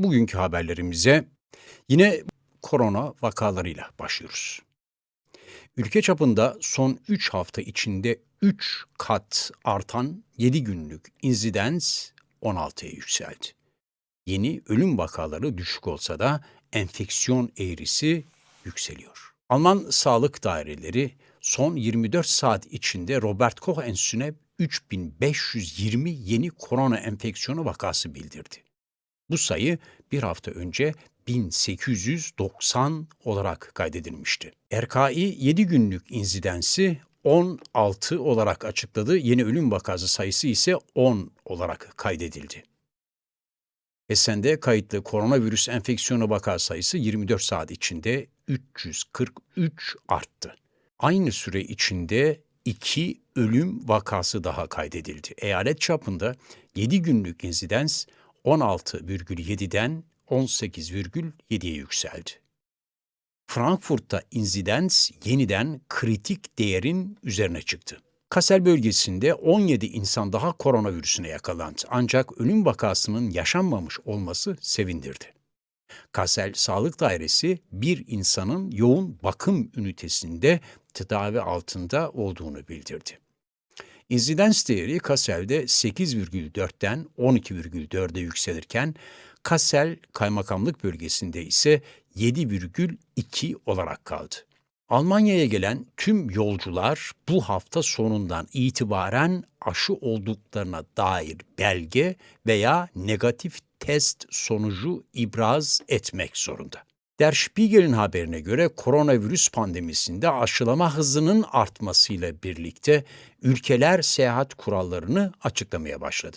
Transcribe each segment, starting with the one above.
Bugünkü haberlerimize yine korona vakalarıyla başlıyoruz. Ülke çapında son 3 hafta içinde 3 kat artan 7 günlük insidens 16'ya yükseldi. Yeni ölüm vakaları düşük olsa da enfeksiyon eğrisi yükseliyor. Alman sağlık daireleri son 24 saat içinde Robert Koch Enstitüsü'ne 3520 yeni korona enfeksiyonu vakası bildirdi. Bu sayı bir hafta önce 1890 olarak kaydedilmişti. RKI 7 günlük insidensi 16 olarak açıkladı. Yeni ölüm vakası sayısı ise 10 olarak kaydedildi. Esen'de kayıtlı koronavirüs enfeksiyonu vaka sayısı 24 saat içinde 343 arttı. Aynı süre içinde 2 ölüm vakası daha kaydedildi. Eyalet çapında 7 günlük insidens 16,7'den 18,7'ye yükseldi. Frankfurt'ta insidens yeniden kritik değerin üzerine çıktı. Kassel bölgesinde 17 insan daha koronavirüsüne yakalandı. Ancak ölüm vakasının yaşanmamış olması sevindirdi. Kassel Sağlık Dairesi bir insanın yoğun bakım ünitesinde tedavi altında olduğunu bildirdi. İnsidens değeri Kassel'de 8,4'ten 12,4'e yükselirken Kassel Kaymakamlık bölgesinde ise 7,2 olarak kaldı. Almanya'ya gelen tüm yolcular bu hafta sonundan itibaren aşı olduklarına dair belge veya negatif test sonucu ibraz etmek zorunda. Der Spiegel'in haberine göre koronavirüs pandemisinde aşılama hızının artmasıyla birlikte ülkeler seyahat kurallarını açıklamaya başladı.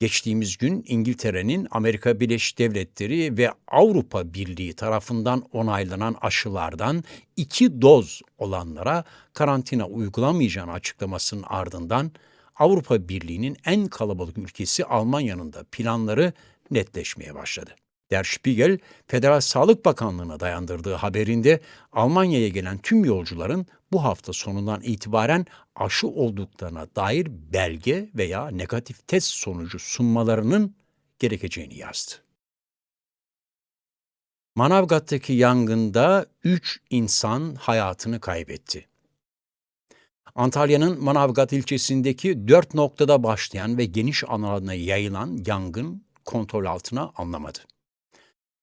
Geçtiğimiz gün İngiltere'nin Amerika Birleşik Devletleri ve Avrupa Birliği tarafından onaylanan aşılardan iki doz olanlara karantina uygulamayacağını açıklamasının ardından Avrupa Birliği'nin en kalabalık ülkesi Almanya'nın da planları netleşmeye başladı. Der Spiegel, Federal Sağlık Bakanlığı'na dayandırdığı haberinde Almanya'ya gelen tüm yolcuların bu hafta sonundan itibaren aşı olduklarına dair belge veya negatif test sonucu sunmalarının gerekeceğini yazdı. Manavgat'taki yangında 3 insan hayatını kaybetti. Antalya'nın Manavgat ilçesindeki 4 noktada başlayan ve geniş alanına yayılan yangın kontrol altına alınamadı.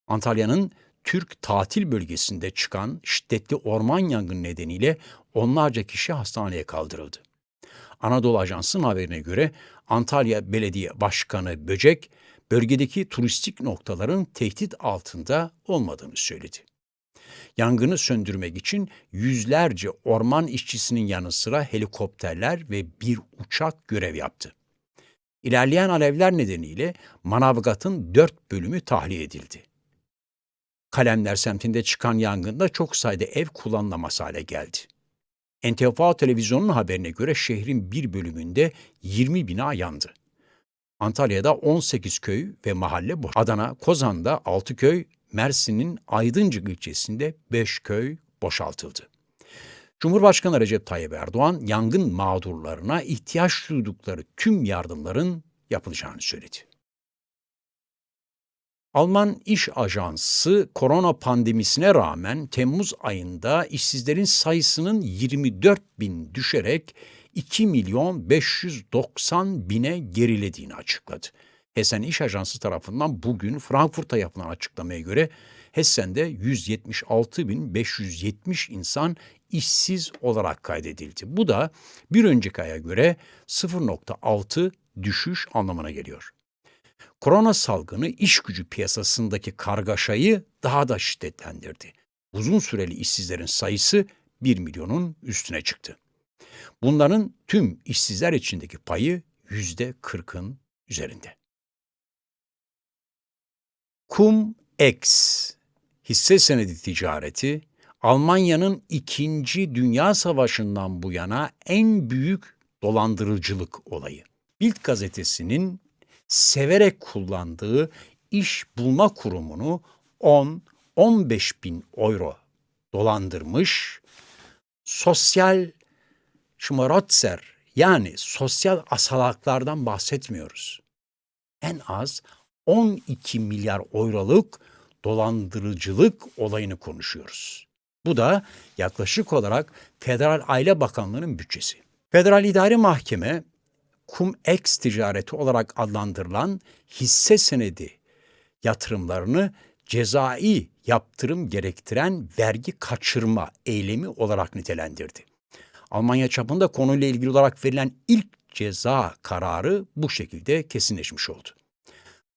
Antalya'nın Türk tatil bölgesinde çıkan şiddetli orman yangını nedeniyle onlarca kişi hastaneye kaldırıldı. Anadolu Ajansı'nın haberine göre Antalya Belediye Başkanı Böcek, bölgedeki turistik noktaların tehdit altında olmadığını söyledi. Yangını söndürmek için yüzlerce orman işçisinin yanı sıra helikopterler ve bir uçak görev yaptı. İlerleyen alevler nedeniyle Manavgat'ın dört bölümü tahliye edildi. Kalemler semtinde çıkan yangında çok sayıda ev kullanılamaz hale geldi. NTV televizyonunun haberine göre şehrin bir bölümünde 20 bina yandı. Antalya'da 18 köy ve mahalle boş. Adana, Kozan'da 6 köy, Mersin'in Aydıncık ilçesinde 5 köy boşaltıldı. Cumhurbaşkanı Recep Tayyip Erdoğan yangın mağdurlarına ihtiyaç duydukları tüm yardımların yapılacağını söyledi. Alman İş Ajansı korona pandemisine rağmen Temmuz ayında işsizlerin sayısının 24 bin düşerek 2 milyon 590 bine gerilediğini açıkladı. Hessen İş Ajansı tarafından bugün Frankfurt'a yapılan açıklamaya göre Hessen'de 176.570 insan işsiz olarak kaydedildi. Bu da bir önceki aya göre 0.6 düşüş anlamına geliyor. Korona salgını iş gücü piyasasındaki kargaşayı daha da şiddetlendirdi. Uzun süreli işsizlerin sayısı 1 milyonun üstüne çıktı. Bunların tüm işsizler içindeki payı yüzde 40'ın üzerinde. Cum-Ex hisse senedi ticareti Almanya'nın İkinci Dünya Savaşı'ndan bu yana en büyük dolandırıcılık olayı. Bild gazetesinin severek kullandığı iş bulma kurumunu 10-15 bin euro dolandırmış, sosyal şımarotser yani sosyal asalaklardan bahsetmiyoruz. En az 12 milyar euroluk dolandırıcılık olayını konuşuyoruz. Bu da yaklaşık olarak Federal Aile Bakanlığı'nın bütçesi. Federal İdari Mahkeme Cum-Ex ticareti olarak adlandırılan hisse senedi yatırımlarını cezai yaptırım gerektiren vergi kaçırma eylemi olarak nitelendirdi. Almanya çapında konuyla ilgili olarak verilen ilk ceza kararı bu şekilde kesinleşmiş oldu.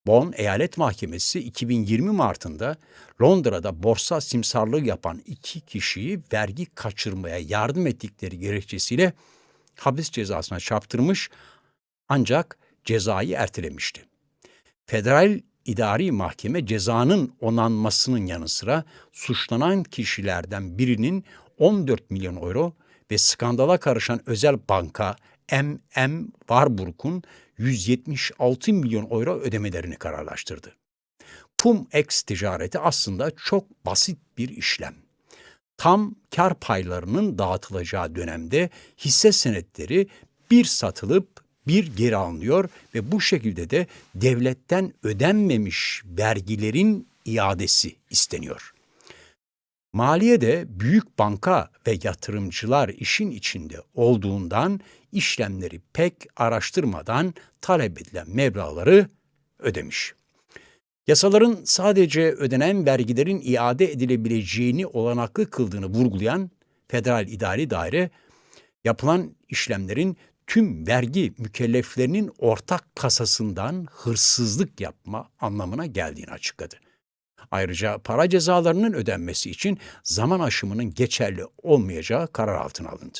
Bonn Eyalet Mahkemesi 2020 Mart'ında Londra'da borsa simsarlığı yapan iki kişiyi vergi kaçırmaya yardım ettikleri gerekçesiyle hapis cezasına çarptırmış ancak cezayı ertelemişti. Federal İdari Mahkeme cezanın onanmasının yanı sıra suçlanan kişilerden birinin 14 milyon euro ve skandala karışan özel banka MM Warburg'un 176 milyon euro ödemelerini kararlaştırdı. Cum-Ex ticareti aslında çok basit bir işlem. Tam kar paylarının dağıtılacağı dönemde hisse senetleri bir satılıp bir geri alınıyor ve bu şekilde de devletten ödenmemiş vergilerin iadesi isteniyor. Maliye de büyük banka ve yatırımcılar işin içinde olduğundan işlemleri pek araştırmadan talep edilen meblağları ödemiş. Yasaların sadece ödenen vergilerin iade edilebileceğini olanaklı kıldığını vurgulayan Federal İdari Daire, yapılan işlemlerin tüm vergi mükelleflerinin ortak kasasından hırsızlık yapma anlamına geldiğini açıkladı. Ayrıca para cezalarının ödenmesi için zaman aşımının geçerli olmayacağı karar altına alındı.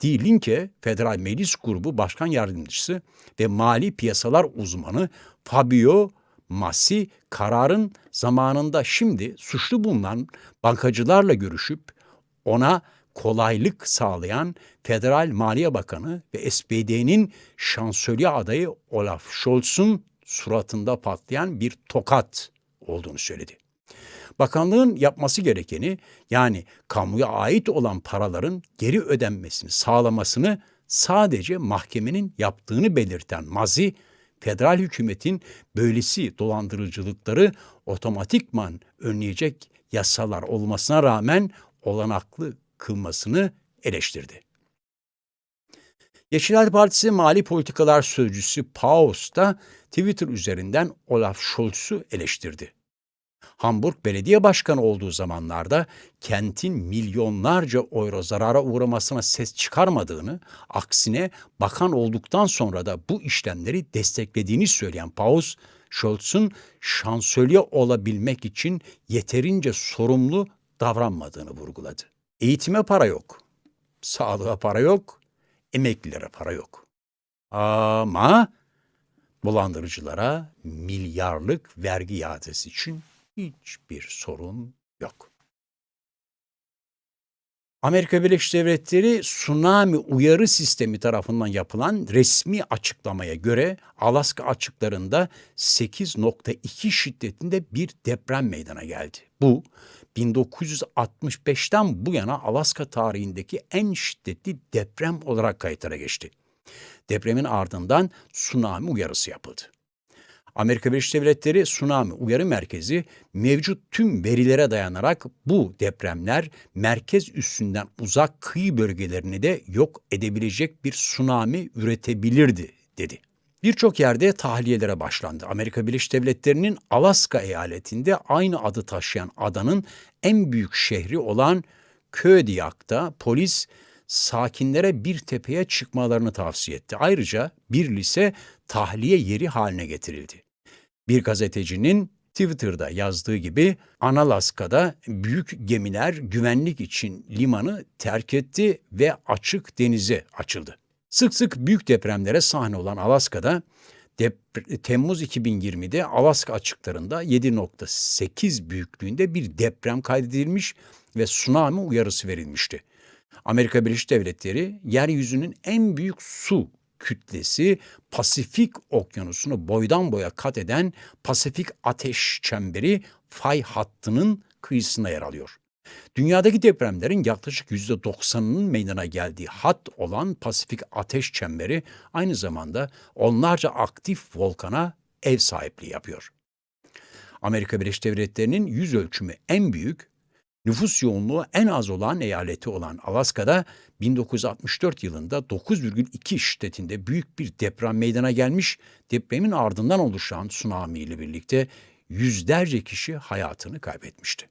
Die Linke Federal Meclis Grubu Başkan Yardımcısı ve Mali Piyasalar Uzmanı Fabio Massi kararın zamanında şimdi suçlu bulunan bankacılarla görüşüp ona kolaylık sağlayan Federal Maliye Bakanı ve SPD'nin şansölye adayı Olaf Scholz'un suratında patlayan bir tokat olduğunu söyledi. Bakanlığın yapması gerekeni yani kamuya ait olan paraların geri ödenmesini sağlamasını sadece mahkemenin yaptığını belirten Mazi, federal hükümetin böylesi dolandırıcılıkları otomatikman önleyecek yasalar olmasına rağmen olanaklı kılmasını eleştirdi. Yeşiller Partisi Mali Politikalar Sözcüsü Paus da Twitter üzerinden Olaf Scholz'u eleştirdi. Hamburg Belediye Başkanı olduğu zamanlarda kentin milyonlarca euro zarara uğramasına ses çıkarmadığını, aksine bakan olduktan sonra da bu işlemleri desteklediğini söyleyen Paus, Scholz'un şansölye olabilmek için yeterince sorumlu davranmadığını vurguladı. Eğitime para yok, sağlığa para yok, emeklilere para yok. Ama dolandırıcılara milyarlık vergi iadesi için hiçbir sorun yok. Amerika Birleşik Devletleri tsunami uyarı sistemi tarafından yapılan resmi açıklamaya göre Alaska açıklarında 8.2 şiddetinde bir deprem meydana geldi. Bu 1965'ten bu yana Alaska tarihindeki en şiddetli deprem olarak kayıtlara geçti. Depremin ardından tsunami uyarısı yapıldı. Amerika Birleşik Devletleri Tsunami Uyarı Merkezi mevcut tüm verilere dayanarak bu depremler merkez üstünden uzak kıyı bölgelerini de yok edebilecek bir tsunami üretebilirdi dedi. Birçok yerde tahliyelere başlandı. Amerika Birleşik Devletleri'nin Alaska eyaletinde aynı adı taşıyan adanın en büyük şehri olan Kodiak'ta polis sakinlere bir tepeye çıkmalarını tavsiye etti. Ayrıca bir lise tahliye yeri haline getirildi. Bir gazetecinin Twitter'da yazdığı gibi Analaska'da büyük gemiler güvenlik için limanı terk etti ve açık denize açıldı. Sık sık büyük depremlere sahne olan Alaska'da Temmuz 2020'de Alaska açıklarında 7.8 büyüklüğünde bir deprem kaydedilmiş ve tsunami uyarısı verilmişti. Amerika Birleşik Devletleri yeryüzünün en büyük su kütlesi Pasifik Okyanusu'nu boydan boya kat eden Pasifik Ateş Çemberi fay hattının kıyısında yer alıyor. Dünyadaki depremlerin yaklaşık %90'ının meydana geldiği hat olan Pasifik Ateş Çemberi aynı zamanda onlarca aktif volkana ev sahipliği yapıyor. Amerika Birleşik Devletleri'nin yüz ölçümü en büyük, nüfus yoğunluğu en az olan eyaleti olan Alaska'da 1964 yılında 9,2 şiddetinde büyük bir deprem meydana gelmiş. Depremin ardından oluşan tsunami ile birlikte yüzlerce kişi hayatını kaybetmişti.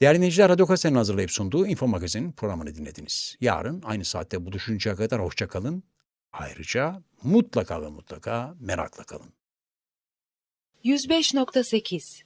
Değerli dinleyiciler, Radyo Kase'nin hazırlayıp sunduğu Info Magazin programını dinlediniz. Yarın aynı saatte buluşuncaya kadar hoşça kalın. Ayrıca mutlaka ve mutlaka merakla kalın. 105.8